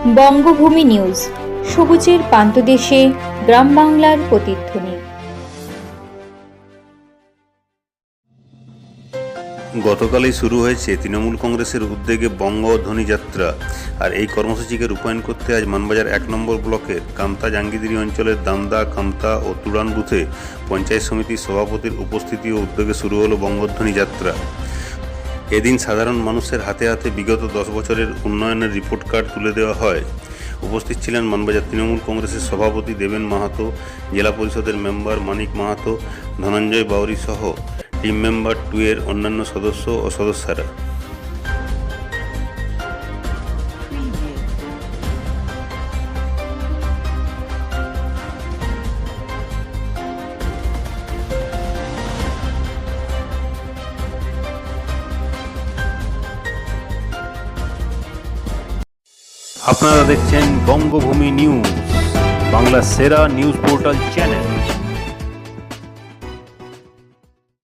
বঙ্গভূমি news, সবুজের পান্তদেশে গ্রাম বাংলার প্রতিধ্বনি। গতকালই শুরু হয়েছে তৃণমূল কংগ্রেসের উদ্যোগে বঙ্গ ধ্বনি যাত্রা, আর এই কর্মসূচিকে রূপায়ণ করতে আজ মানবাজার এক নম্বর ব্লকের কামতা জাঙ্গিদিরি অঞ্চলের দামদা, কামতা ও তুরান বুথে পঞ্চায়েত সমিতির সভাপতির উপস্থিতি ও উদ্যোগে শুরু হলো বঙ্গধ্বনি যাত্রা। এদিন সাধারণ মানুষের হাতে হাতে বিগত দশ বছরের উন্নয়নের রিপোর্ট কার্ড তুলে দেওয়া হয়। উপস্থিত ছিলেন মানবাজার তৃণমূল কংগ্রেসের সভাপতি দেবেন মাহাতো, জেলা পরিষদের মেম্বার মানিক মাহাতো, ধনঞ্জয় বাউরি সহ টিম মেম্বার টু এর অন্যান্য সদস্য ও সদস্যরা। আপনারা দেখছেন বঙ্গভূমি নিউজ বাংলা সেরা নিউজ পোর্টাল চ্যানেল।